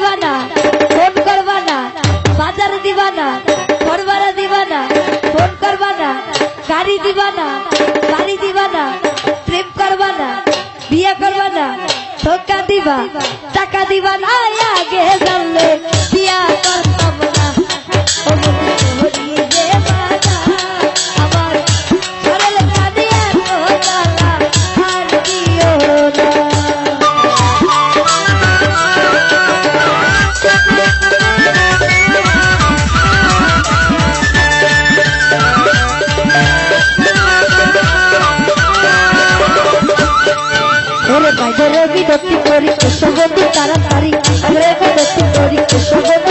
দিবা না ফোন করবা না বাজার দিবা না ঘরবাড়া দিবা ফোন করবা না গাড়ি দিবা না বাড়ি দিবা না প্রেম করবা বিয়ে করবা না ধোকা দিবা, টাকা দিবা না ওরে বাইরে বিরক্তি করি বন্ধু তাড়াতাড়ি ওরে বিরক্তি করি এসব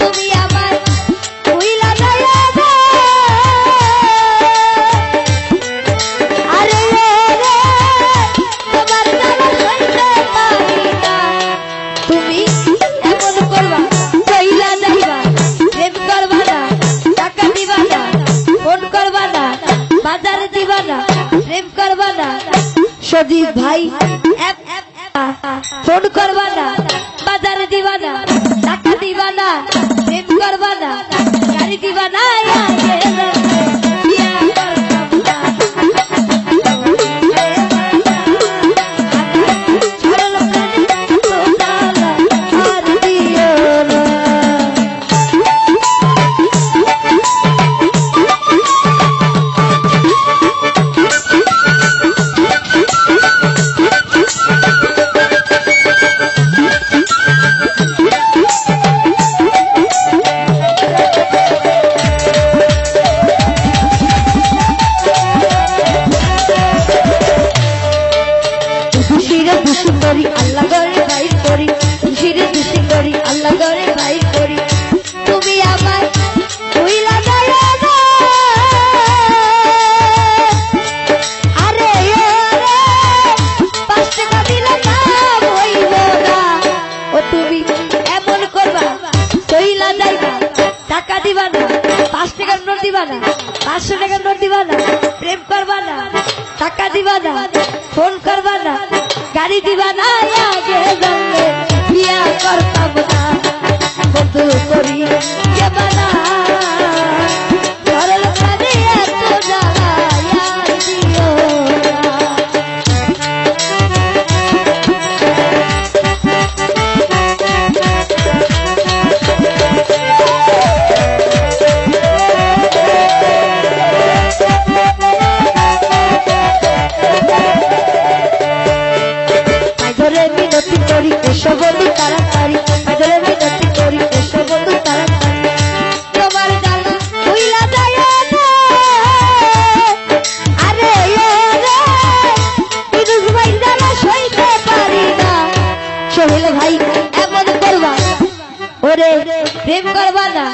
তুমি আমার ভুইলা যাইয়া। আরে রে বাজার দিবা না, প্রেম করবা না। সদীপ ভাই ফোন করবা না, বাজার দিবা না। দিবা না প্রেম করবা না টাকা দিবা না ফোন করবা না গাড়ি দিবা না। আগে বিয়া বন্ধু প্রেম করবা না,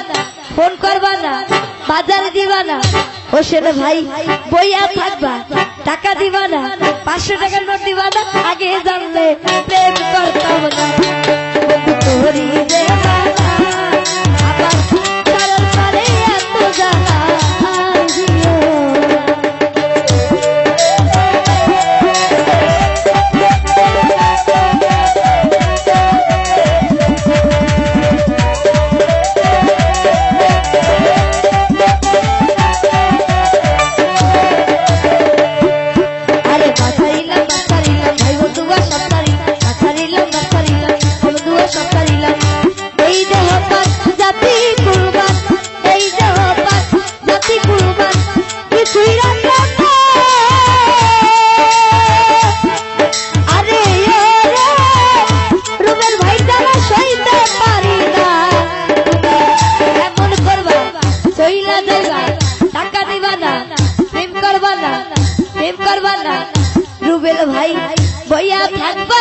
ফোন করবা না, বাজার দিবা না। ও সেটা ভাই, বইয়া থাকবা, টাকা দিবা না, পাঁচশো টাকার নোট দিবা না, আগে জানলে প্রেম করতাম না। রুবেল ভাই বইয়া থাকবা